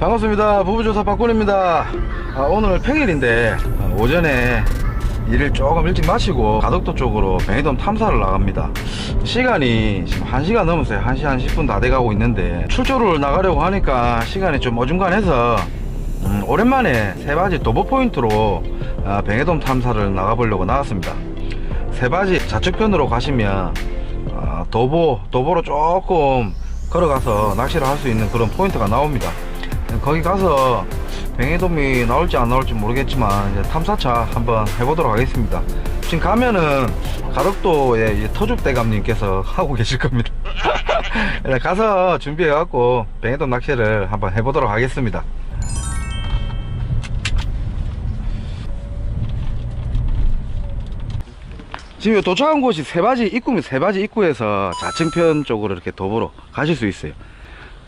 반갑습니다. 부부조사 박군입니다. 아, 오늘 평일인데 어, 오전에 일을 조금 일찍 마치고 가덕도 쪽으로 뱅이돔 탐사를 나갑니다. 시간이 지금 1시간 넘었어요. 1시 한 10분 다 돼가고 있는데 출조를 나가려고 하니까 시간이 좀 어중간해서 음, 오랜만에 세바지 도보 포인트로 아, 뱅이돔 탐사를 나가보려고 나갔습니다. 세바지 좌측편으로 가시면 아, 도보 도보로 조금 걸어가서 낚시를 할 수 있는 그런 포인트가 나옵니다. 거기 가서 뱅에돔이 나올지 안 나올지 모르겠지만 탐사차 한번 해보도록 하겠습니다. 지금 가면은 가덕도에 이제 터죽대감님께서 하고 계실 겁니다. 네, 가서 준비해갖고 뱅에돔 낚시를 한번 해보도록 하겠습니다. 지금 도착한 곳이 세바지 입구입니다. 세바지 입구에서 좌측편 쪽으로 이렇게 도보로 가실 수 있어요.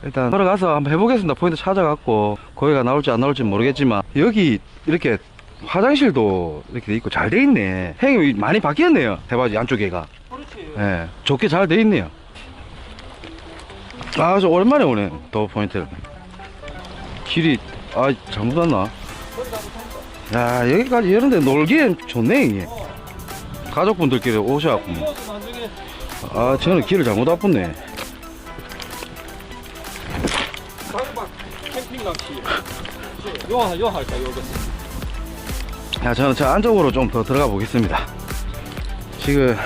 일단 걸어가서 한번 해보겠습니다. 포인트 찾아갖고 거기가 나올지 안 나올지 모르겠지만 여기 이렇게 화장실도 이렇게 돼 있고 잘 돼 있네. 형이 많이 바뀌었네요. 세바지 안쪽에가. 예, 좋게 잘 돼 있네요. 아, 저 오랜만에 오네. 도보 포인트를. 길이 아 잘못 왔나? 야 여기까지 이런데 놀기엔 좋네 이게. 가족분들끼리 오셔갖고. 뭐. 아 저는 길을 잘못 강박 캠핑 야 저는 저 안쪽으로 좀 더 들어가 보겠습니다. 지금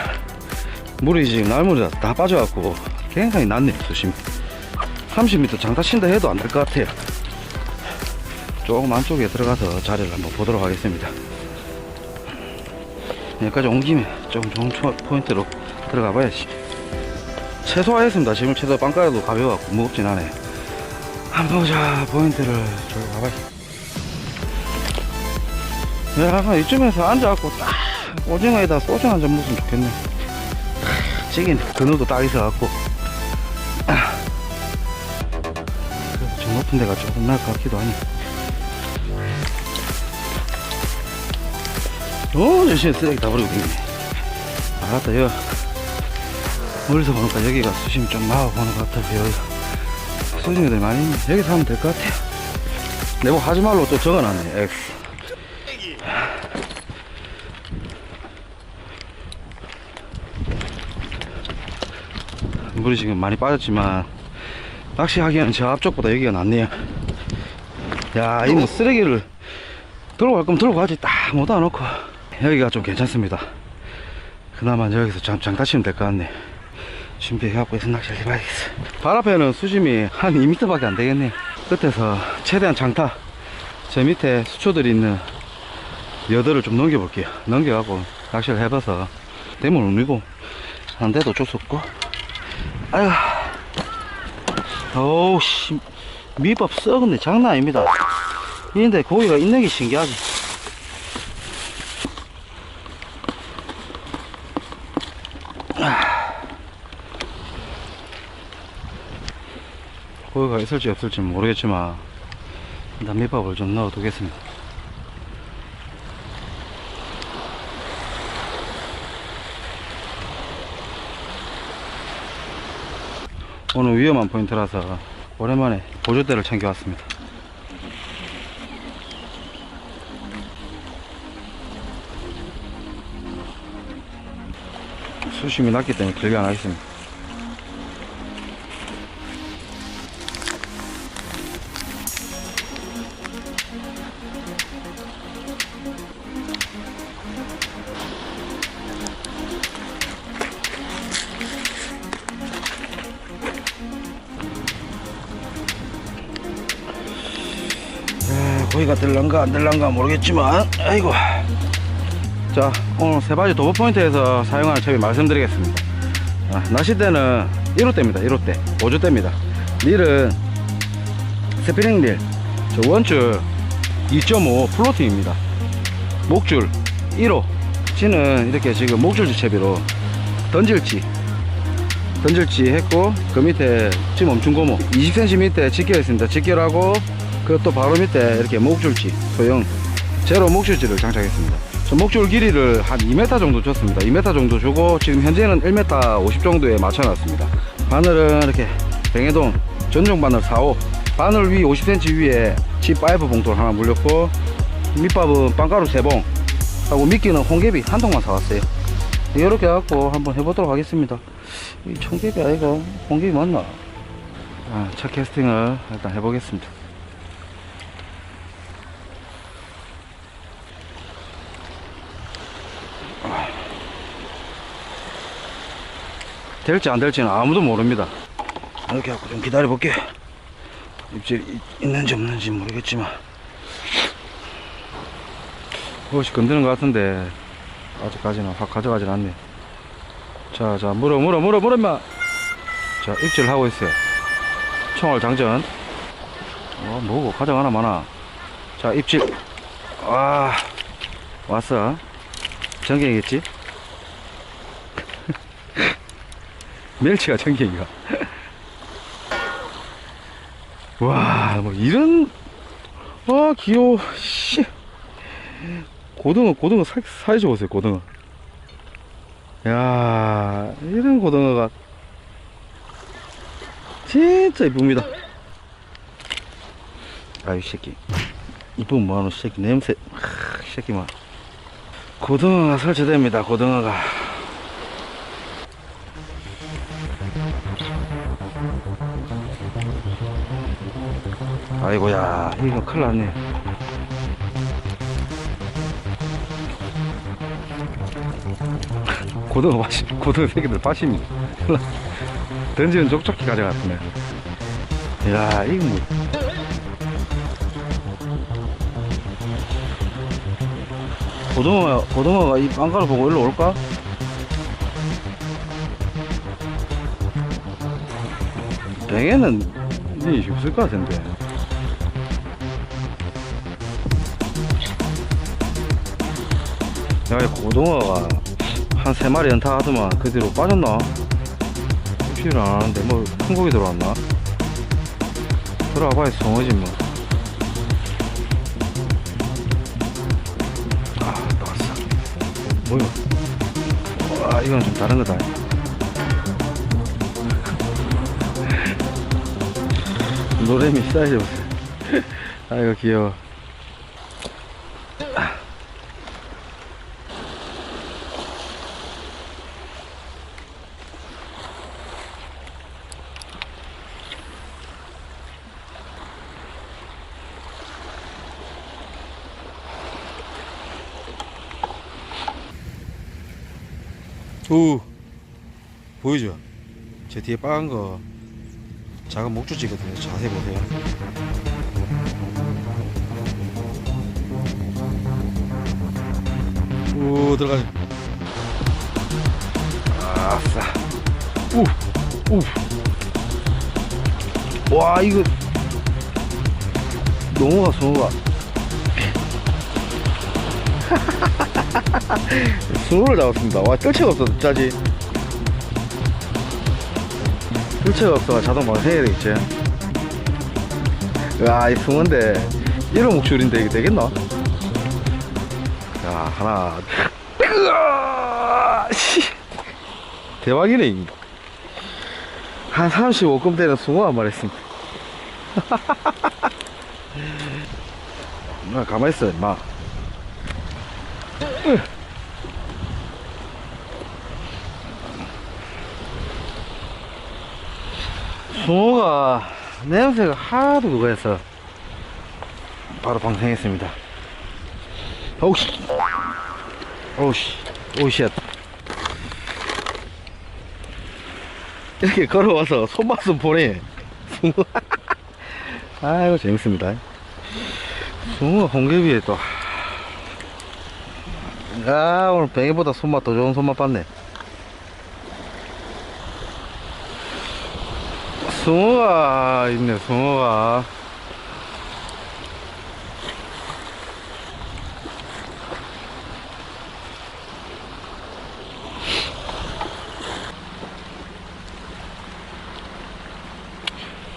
물이 지금 날물이 다 빠져갖고 굉장히 낮네요 수심이 30m 장타 친다 해도 안 될 것 같아요. 조금 안쪽에 들어가서 자리를 한번 보도록 하겠습니다 여기까지 온 김에 조금 좋은 초- 포인트로 들어가 봐야지. 최소화했습니다. 지금 최소 빵가루도 가벼워갖고 무겁진 않아요. 한번 보자. 포인트를 저기 가봐야 야 이쯤에서 앉아갖고 딱 오징어에다 소주 한 잔 먹으면 좋겠네. 찌긴 그늘도 딱 있어갖고. 저 높은 데가 조금 나을 것 같기도 하네 오 열심히 쓰레기 다 버리고 있네. 알았다 여 멀리서 보니까 여기가 수심이 좀 나와 보는 것 여기 수심이들 많이 있네. 여기서 하면 될 것 같아요 내뭐 하지 말로 또 적어놨네 X. 물이 지금 많이 빠졌지만 낚시하기에는 저 앞쪽보다 여기가 낫네요. 야이 뭐 쓰레기를 들고 갈 거면 들고 가지. 딱 못다 놓고 여기가 좀 괜찮습니다. 그나마 여기서 장, 장타 치면 될 것 같네. 준비해갖고 해서 낚시를 해봐야겠어. 발 앞에는 수심이 한 2m밖에 안 되겠네. 끝에서 최대한 장타 저 밑에 수초들이 있는 여들을 좀 넘겨볼게요. 넘겨갖고 낚시를 해봐서 대물 울리고 안 돼도 어쩔 수 없고. 아휴. 어우 씨. 밑밥 썩은데 장난 아닙니다. 이런데 고기가 있는 게 신기하지 고기가 있을지 없을지 모르겠지만 일단 밑밥을 좀 넣어 두겠습니다. 오늘 위험한 포인트라서 오랜만에 보조대를 챙겨왔습니다. 수심이 낮기 때문에 길게 안 하겠습니다 고기가 들란가 안 들란가 모르겠지만 아이고. 자 오늘 세바지 도보 포인트에서 사용하는 채비 말씀드리겠습니다. 아, 낚싯대는 1호대입니다 1호대 5주대입니다. 릴은 스피링 릴저 원줄 2.5 플로팅입니다. 목줄 1호 지는 이렇게 지금 목줄지 채비로 던질지 던질지 했고 그 밑에 지금 멈춘 고무. 20cm 밑에 직결 있습니다. 직결하고 그것도 바로 밑에 이렇게 목줄지 소형 제로 목줄지를 장착했습니다 저 목줄 길이를 한 2m 정도 줬습니다. 2m 정도 주고 지금 현재는 1m 50 정도에 맞춰놨습니다. 바늘은 이렇게 뱅해동 전용 바늘 4호 바늘 위 50cm 위에 G5 봉투를 하나 물렸고 밑밥은 빵가루 3봉 하고 미끼는 홍개비 한 통만 사왔어요. 이렇게 해갖고 한번 해보도록 하겠습니다. 이 청개비 아이가 홍개비 맞나? 아, 첫 캐스팅을 일단 해보겠습니다. 될지 안 될지는 아무도 모릅니다. 이렇게 하고 좀 기다려 볼게. 입질이 있는지 없는지 모르겠지만. 무엇이 건드는 것 같은데, 아직까지는 확 가져가진 않네. 자, 자, 물어, 물어, 물어, 물어, 마 자, 입질을 하고 있어요. 총알 장전. 어, 뭐고, 가져가나 마나. 자, 입질. 아, 왔어. 전갱이겠지? 멸치가 전갱이가. 와, 뭐, 이런, 와, 귀여워, 씨. 고등어, 고등어 사, 사이즈 보세요, 고등어. 야 이런 고등어가 진짜 이쁩니다. 아이 새끼. 이쁜 뭐하노 새끼 냄새. 하, 새끼만. 고등어가 설치됩니다. 고등어가. 아이고야 이거 큰일 났네. 고등어 파시, 고등어 새끼들 파십니다. 던지는 족족히 가져갔네. 야, 이거 뭐. 고등어, 고등어가 이 빵가루 보고 일로 올까? 뱅에는 일이 없을 것 같은데. 야, 이 고등어가 한 세 마리 연타 하더만 그 뒤로 빠졌나? 입질을 안 하는데 뭐 큰 고기 들어왔나? 들어와봐야 성어지 뭐. 아, 나왔어. 뭐야? 와, 이건 좀 다른 거다. 노래미 사이즈 보세요. 아이고 귀여워. 오 보이죠? 제 뒤에 빨간 거 작은 목줄지거든요. 자세히 보세요. 오 들어가죠. 아싸. 오, 오. 와 이거 농어가 송어가. 숭어를 잡았습니다. 와, 뜰채가 없어, 짜지. 뜰채가 없어, 자동 방생해야 되겠지. 야, 이 숭어인데, 이런 목줄인데 이게 되겠나? 야, 하나. 으아, 씨. 대박이네, 이. 한 35금 되는 숭어 한 마리 했습니다. 나 가만히 있어, 임마. 숭어가 냄새가 하도 그거 해서 바로 방생했습니다. 오우씨, 오우씨, 오우씨. 이렇게 걸어와서 손맛 좀 보내. 숭어. 아이고 재밌습니다. 숭어 홍개비에 또. 아 오늘 뱅이보다 손맛 더 좋은 손맛 봤네. 숭어가 있네 숭어가.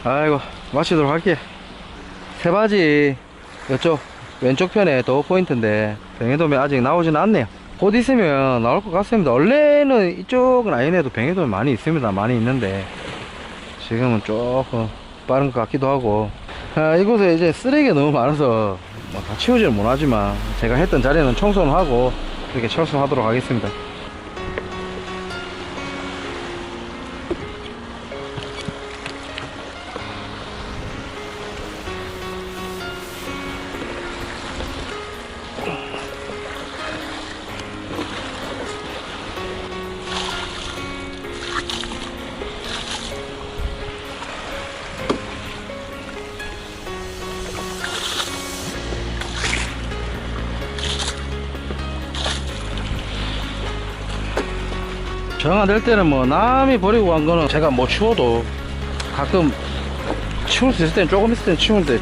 아이고 마치도록 할게. 새바지 이쪽 왼쪽 편에 더 포인트인데 뱅에돔이 아직 나오진 않네요. 곧 있으면 나올 것 같습니다. 원래는 이쪽은 아니네도 뱅에돔이 많이 있습니다. 많이 있는데 지금은 조금 빠른 것 같기도 하고 아, 이곳에 이제 쓰레기가 너무 많아서 뭐다 치우지는 못하지만 제가 했던 자리는 청소는 하고 이렇게 철수하도록 하겠습니다. 정화될 때는 뭐 남이 버리고 간 거는 제가 뭐 치워도 가끔 치울 수 있을 때는 조금 있을 때는 치우는데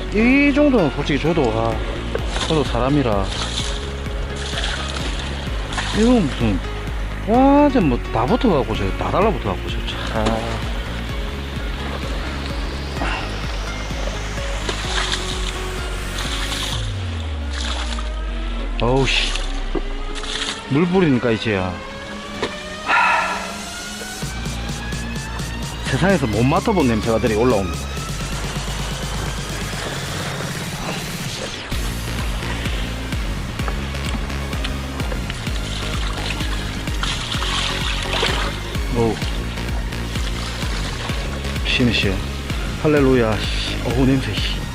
이 정도는 솔직히 저도 아 저도 사람이라. 이거 무슨 완전 뭐 다 붙어갖고 저다 달라붙어갖고 저 참. 어우 씨 물 뿌리니까 이제야 세상에서 못 맡아본 냄새가 들이 올라옵니다. 오. 시 할렐루야. 씨. 어우, 냄새, 씨.